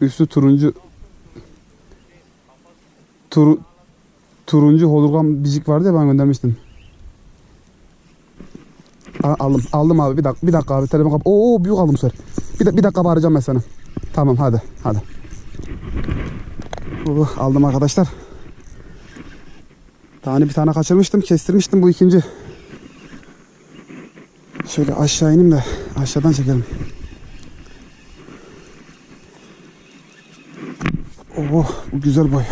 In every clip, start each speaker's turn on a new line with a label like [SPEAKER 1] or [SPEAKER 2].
[SPEAKER 1] Üstü turuncu Tur, turuncu hologram bicik vardı ya ben göndermiştim. A- aldım. Aldım abi. Bir dakika, bir dakika abi. Telefon kap. Oo büyük aldım sefer. Bir, de, bir dakika bağıracağım ben sana. Tamam hadi. Hadi. Uh, aldım arkadaşlar. Daha hani bir tane kaçırmıştım. Kestirmiştim bu ikinci. Şöyle aşağı ineyim de aşağıdan çekelim. Oh bu güzel boy.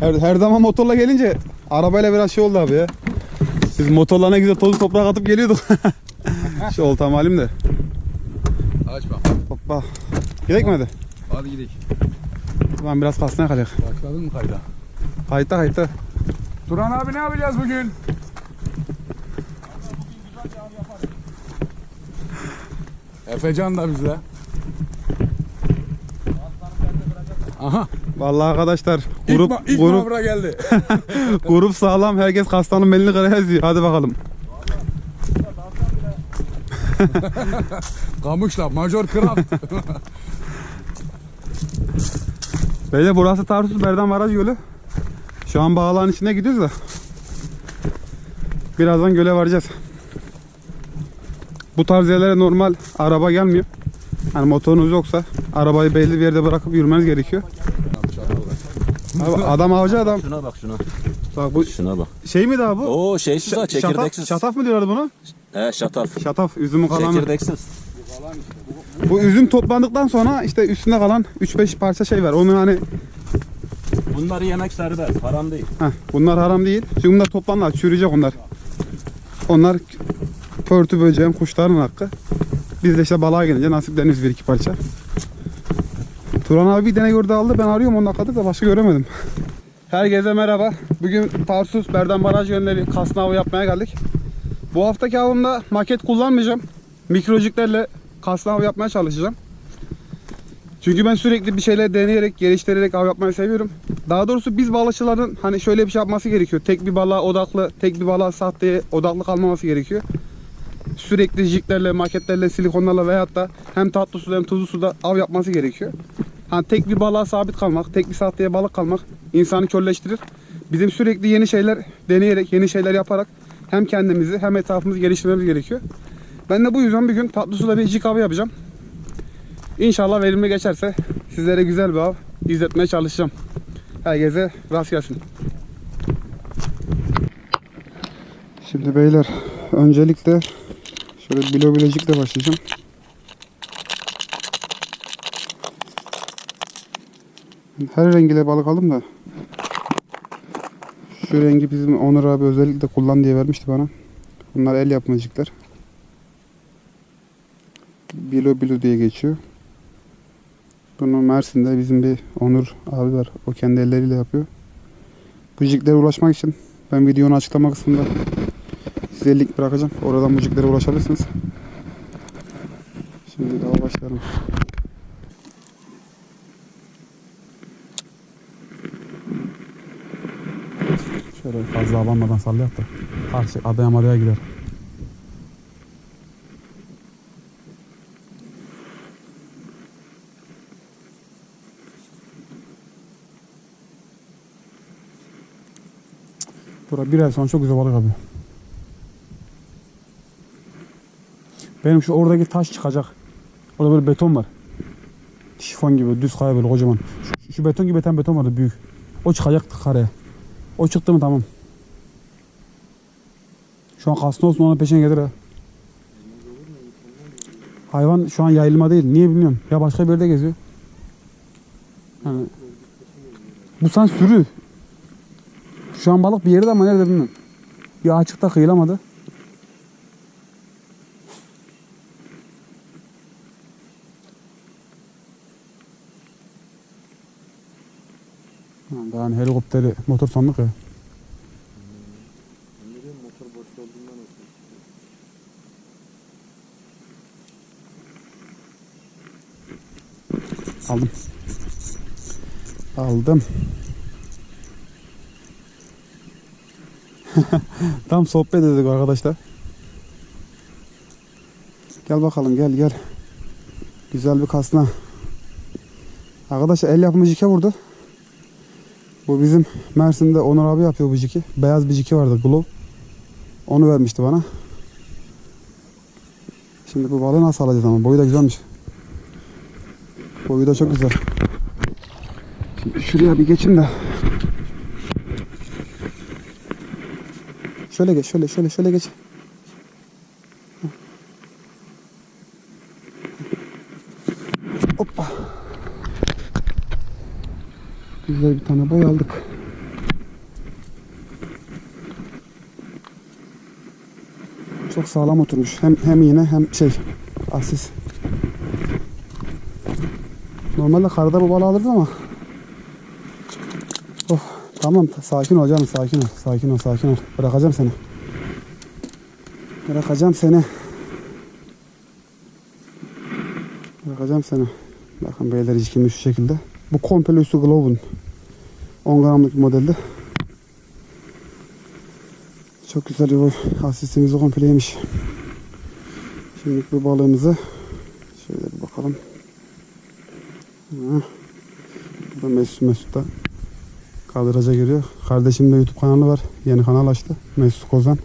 [SPEAKER 1] Her, her zaman motorla gelince arabayla biraz şey oldu abi ya. Biz motorla ne güzel tozu toprak atıp geliyorduk. Şu oltam halim de.
[SPEAKER 2] Açma.
[SPEAKER 1] Hoppa. Gidek mi hadi?
[SPEAKER 2] Hadi gidelim.
[SPEAKER 1] Lan biraz kasına kalacak.
[SPEAKER 2] Başladın mı kayda?
[SPEAKER 1] Kayıtta kayıtta.
[SPEAKER 2] Turan abi ne yapacağız bugün? Efecan da bizde. Aha.
[SPEAKER 1] Vallahi arkadaşlar
[SPEAKER 2] İlk,
[SPEAKER 1] grup
[SPEAKER 2] ma- ilk
[SPEAKER 1] grup
[SPEAKER 2] mavra geldi.
[SPEAKER 1] grup sağlam. Herkes kastanın belini kıraya yazıyor. Hadi bakalım.
[SPEAKER 2] Kamışla Major Craft.
[SPEAKER 1] Beyler burası Tarsus Berdan Baraj Gölü. Şu an bağların içine gidiyoruz da. Birazdan göle varacağız. Bu tarz yerlere normal araba gelmiyor. Hani motorunuz yoksa arabayı belli bir yerde bırakıp yürümeniz gerekiyor. Abi adam avcı adam.
[SPEAKER 3] Şuna bak şuna.
[SPEAKER 1] Bak bu
[SPEAKER 3] Şuna bak.
[SPEAKER 1] şey mi daha bu?
[SPEAKER 3] Oo ha
[SPEAKER 1] Şataf,
[SPEAKER 3] çekirdeksiz.
[SPEAKER 1] şataf mı diyorlar buna?
[SPEAKER 3] He şataf.
[SPEAKER 1] Şataf üzümün kalanı.
[SPEAKER 3] Çekirdeksiz.
[SPEAKER 1] Bu üzüm toplandıktan sonra işte üstünde kalan 3-5 parça şey var. Onu hani
[SPEAKER 3] Bunları yemek serbest. Haram değil.
[SPEAKER 1] Heh, bunlar haram değil. Çünkü bunlar toplanlar, çürüyecek onlar. Onlar pörtü böceğin, kuşların hakkı. Biz de işte balığa gelince nasipleniriz bir iki parça. Turan abi bir tane gördü aldı. Ben arıyorum 10 dakikadır da başka göremedim. Herkese merhaba. Bugün Tarsus Berdan Baraj kasna avı yapmaya geldik. Bu haftaki avımda maket kullanmayacağım. Mikrociklerle kasna avı yapmaya çalışacağım. Çünkü ben sürekli bir şeyler deneyerek, geliştirerek av yapmayı seviyorum. Daha doğrusu biz balıkçıların hani şöyle bir şey yapması gerekiyor. Tek bir balığa odaklı, tek bir balığa sahteye odaklı kalmaması gerekiyor. Sürekli jiklerle, maketlerle, silikonlarla veyahut da hem tatlı suda hem tuzlu suda av yapması gerekiyor. Hani tek bir balığa sabit kalmak, tek bir sahteye balık kalmak insanı körleştirir. Bizim sürekli yeni şeyler deneyerek, yeni şeyler yaparak hem kendimizi hem etrafımızı geliştirmemiz gerekiyor. Ben de bu yüzden bir gün tatlı suda bir jik avı yapacağım. İnşallah verimli geçerse sizlere güzel bir av izletmeye çalışacağım. Herkese rast gelsin. Şimdi beyler öncelikle şöyle bilo bilecikle başlayacağım. Her rengiyle balık aldım da şu rengi bizim Onur abi özellikle kullan diye vermişti bana. Bunlar el yapmacıklar. Bilo bilo diye geçiyor. Bunu Mersin'de bizim bir Onur abi var. O kendi elleriyle yapıyor. Bu jiklere ulaşmak için ben videonun açıklama kısmında size link bırakacağım. Oradan bu jiklere ulaşabilirsiniz. Şimdi daha başlayalım. Şöyle fazla abanmadan sallayak da karşı adaya madaya gider. Bura bir ay sonra çok güzel balık yapıyor. Benim şu oradaki taş çıkacak. Orada böyle beton var. Şifon gibi düz kaya böyle kocaman. Şu, şu beton gibi beton beton vardı büyük. O çıkacak karaya. O çıktı mı tamam. Şu an kasna olsun ona peşine gelir ha. Hayvan şu an yayılma değil. Niye bilmiyorum. Ya başka bir yerde geziyor. Yani, bu sen sürü. Şu an balık bir yerde ama nerede bilmiyorum. Ya açıkta kıyılamadı. Hani helikopteri motor sandık ya. Aldım. Aldım. Tam sohbet ededik arkadaşlar. Gel bakalım gel gel. Güzel bir kasna. Arkadaşlar el yapımı jike vurdu. Bu bizim Mersin'de Onur abi yapıyor bu jiki. Beyaz bir jiki vardı Glow. Onu vermişti bana. Şimdi bu balığı nasıl alacağız ama boyu da güzelmiş. Boyu da çok güzel. Şimdi şuraya bir geçeyim de. Şöyle geç, şöyle, şöyle, şöyle geç. Hoppa. Güzel bir tane boy aldık. Çok sağlam oturmuş. Hem hem iğne hem şey asis. Normalde karada bu balığı alırız ama tamam sakin ol canım sakin ol. Sakin ol sakin ol. Bırakacağım seni. Bırakacağım seni. Bırakacağım seni. Bakın beyler içkimiz şu şekilde. Bu komple üstü Glove'un 10 gramlık modelde. Çok güzel bir asistimizi komple yemiş. Şimdi bu balığımızı şöyle bir bakalım. Ha. Burada Mesut Mesut da kadraja giriyor. Kardeşim de YouTube kanalı var. Yeni kanal açtı. Mesut Kozan.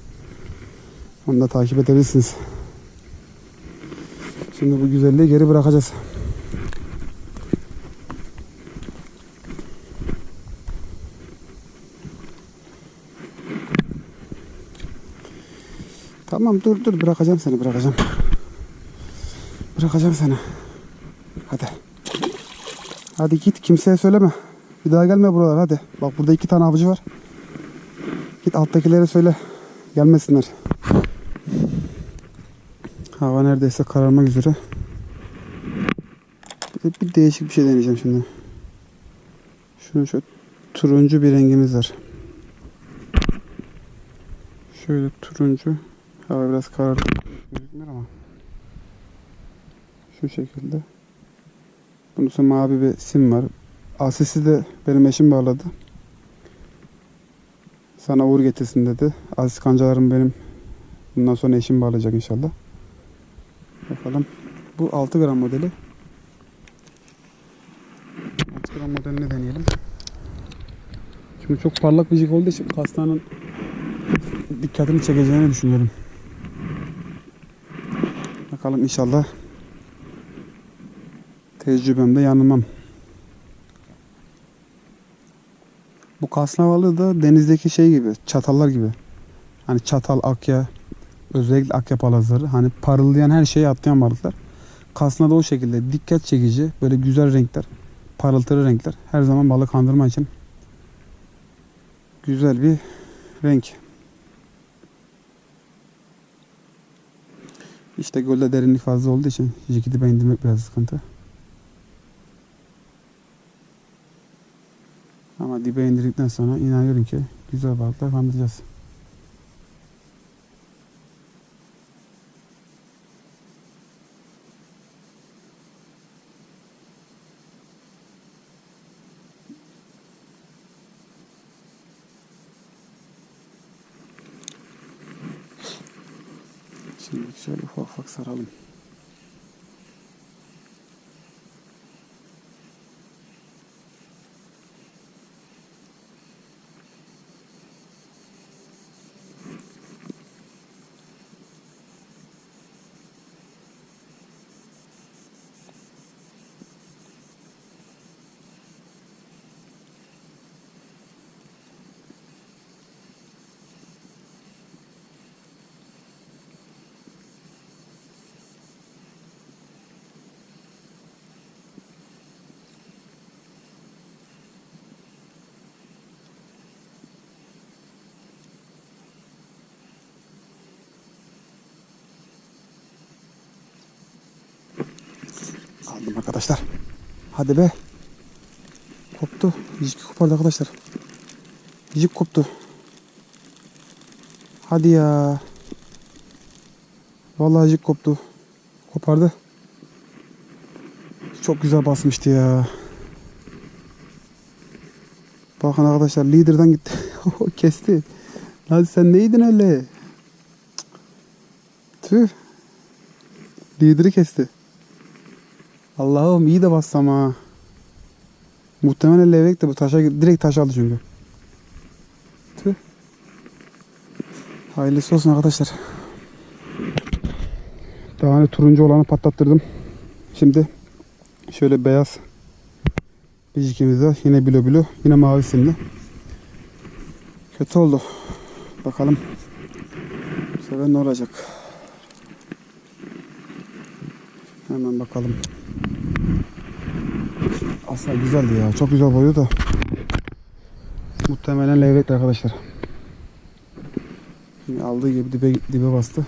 [SPEAKER 1] Onu da takip edebilirsiniz. Şimdi bu güzelliği geri bırakacağız. Tamam dur dur bırakacağım seni bırakacağım. Bırakacağım seni. Hadi. Hadi git kimseye söyleme. Bir daha gelme buralara hadi. Bak burada iki tane avcı var. Git alttakilere söyle. Gelmesinler. Hava neredeyse kararmak üzere. Bir, bir değişik bir şey deneyeceğim şimdi. Şunu şu turuncu bir rengimiz var. Şöyle turuncu. Hava biraz karardı. Gözükmüyor ama. Şu şekilde. Bunun mavi bir sim var. Asisi de benim eşim bağladı. Sana uğur getirsin dedi. Aziz kancalarım benim. Bundan sonra eşim bağlayacak inşallah. Bakalım. Bu 6 gram modeli. 6 gram modelini deneyelim. Şimdi çok parlak bir jig olduğu için kastanın dikkatini çekeceğini düşünüyorum. Bakalım inşallah tecrübemde yanılmam. Bu kasna balığı da denizdeki şey gibi, çatallar gibi. Hani çatal, akya, özellikle akya palazları. Hani parıldayan her şeyi atlayan balıklar. Kasna da o şekilde dikkat çekici, böyle güzel renkler, parıltılı renkler. Her zaman balık kandırma için güzel bir renk. İşte gölde derinlik fazla olduğu için jiki dibe indirmek biraz sıkıntı. Ama dibe indirdikten sonra inanıyorum ki güzel balıklar kandıracağız. Şimdi şöyle ufak ufak saralım. Aldım arkadaşlar. Hadi be. Koptu. Jig kopardı arkadaşlar. Jig koptu. Hadi ya. Vallahi jig koptu. Kopardı. Çok güzel basmıştı ya. Bakın arkadaşlar liderden gitti. Kesti. Lan sen neydin öyle? Tüh. Lideri kesti. Allah'ım iyi de bassam ha. Muhtemelen levrek de bu taşa direkt taş aldı çünkü. Tüh. Hayırlısı olsun arkadaşlar. Daha hani turuncu olanı patlattırdım. Şimdi şöyle beyaz Bijikimiz var. Yine bilo bilo. Yine mavi simli. Kötü oldu. Bakalım. Bu sefer ne olacak? Hemen bakalım. Aslında güzeldi ya. Çok güzel boyu da. Muhtemelen levrekli arkadaşlar. Şimdi aldığı gibi dibe, dibe bastı.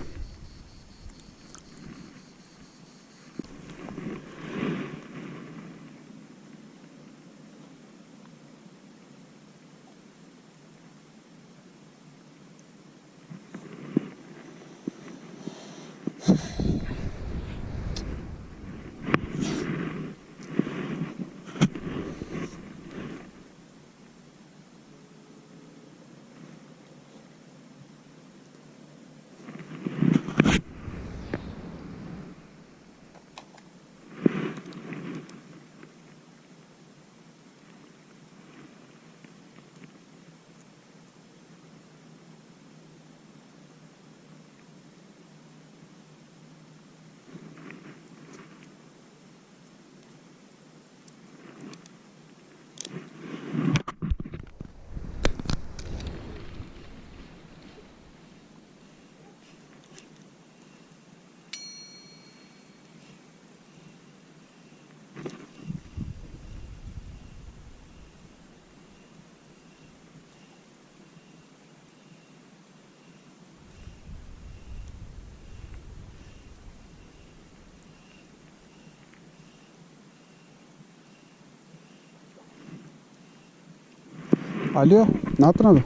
[SPEAKER 1] Alo. Ne yaptın abi?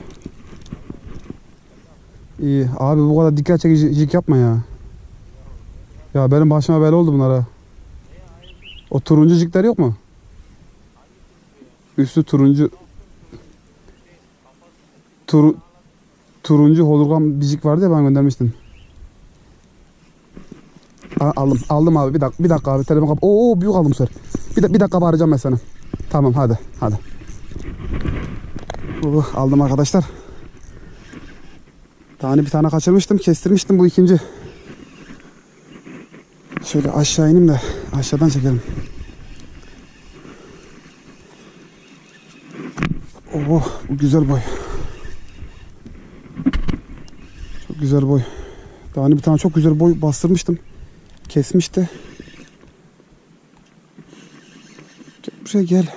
[SPEAKER 1] İyi. Abi bu kadar dikkat çekici jig yapma ya. Ya benim başıma bela oldu bunlara. O turuncu jigler yok mu? Üstü turuncu. Tur, turuncu hologram bir jig vardı ya ben göndermiştim. Aldım. Aldım abi. Bir dakika, bir dakika abi. Telefon kap. Oo büyük aldım sefer. Bir, da- bir dakika bağıracağım ben sana. Tamam hadi. Hadi. Uh, aldım arkadaşlar. Hani bir tane kaçırmıştım. Kestirmiştim bu ikinci. Şöyle aşağı ineyim de aşağıdan çekelim. Oh bu güzel boy. Çok güzel boy. Daha hani bir tane çok güzel boy bastırmıştım. Kesmişti. Gel buraya gel.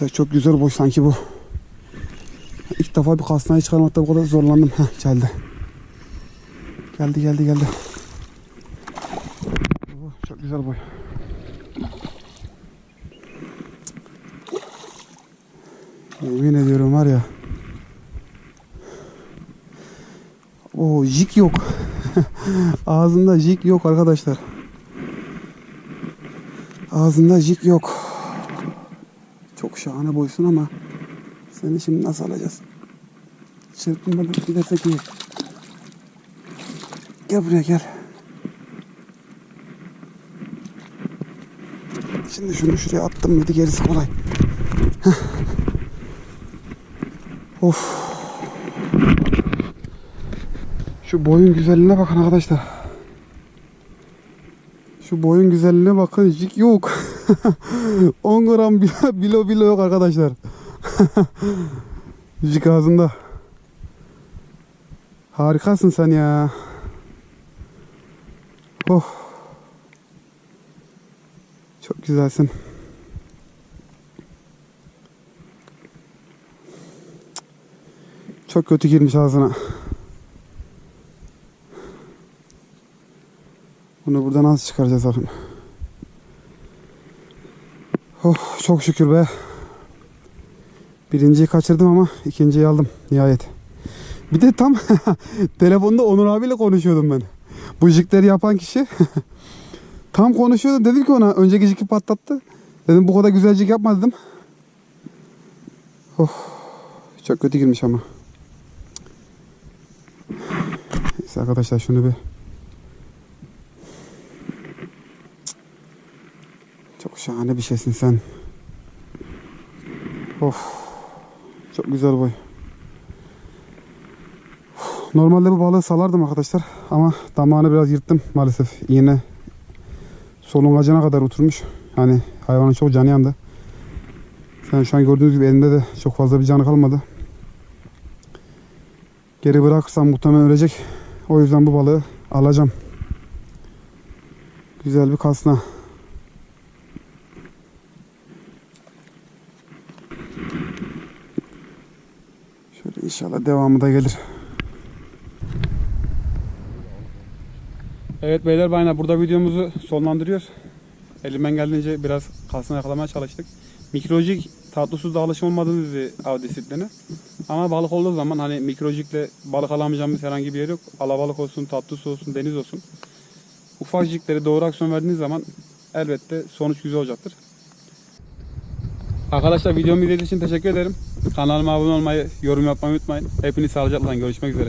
[SPEAKER 1] Arkadaşlar çok güzel boy sanki bu. İlk defa bir kasnayı çıkarmakta bu kadar zorlandım. Heh, geldi. Geldi geldi geldi. Oh, çok güzel boy. Yemin ediyorum var ya. O jig yok. Ağzında jig yok arkadaşlar. Ağzında jig yok. Şahane boysun ama seni şimdi nasıl alacağız? Çırpınmadan gidersek iyi. Gel buraya gel. Şimdi şunu şuraya attım mıydı gerisi kolay. Heh. Of. Şu boyun güzelliğine bakın arkadaşlar. Şu boyun güzelliğine bakın. Jig yok. 10 gram bilo bilo, yok arkadaşlar. Jig ağzında. Harikasın sen ya. Oh. Çok güzelsin. Çok kötü girmiş ağzına. Bunu buradan nasıl çıkaracağız bakın. Oh çok şükür be. Birinciyi kaçırdım ama ikinciyi aldım nihayet. Bir de tam telefonda Onur abiyle konuşuyordum ben. Bu jikleri yapan kişi. tam konuşuyordum. Dedim ki ona önceki jiki patlattı. Dedim bu kadar güzel jik yapma dedim. Oh. Çok kötü girmiş ama. Neyse arkadaşlar şunu bir şahane bir şeysin sen. Of. Çok güzel boy. Normalde bu balığı salardım arkadaşlar ama damağını biraz yırttım maalesef. İğne solungacına kadar oturmuş. Yani hayvanın çok canı yandı. Yani şu an gördüğünüz gibi elinde de çok fazla bir canı kalmadı. Geri bırakırsam muhtemelen ölecek. O yüzden bu balığı alacağım. Güzel bir kasna. Şöyle inşallah devamı da gelir. Evet beyler baylar burada videomuzu sonlandırıyoruz. Elimden geldiğince biraz kasna yakalamaya çalıştık. Mikrojik tatlı suda alışım olmadığımız av disiplini. Ama balık olduğu zaman hani mikrojikle balık alamayacağımız herhangi bir yer yok. Alabalık olsun, tatlı su olsun, deniz olsun. Ufacıkları doğru aksiyon verdiğiniz zaman elbette sonuç güzel olacaktır. Arkadaşlar videomu izlediğiniz için teşekkür ederim. Kanalıma abone olmayı, yorum yapmayı unutmayın. Hepiniz sağlıcakla görüşmek üzere.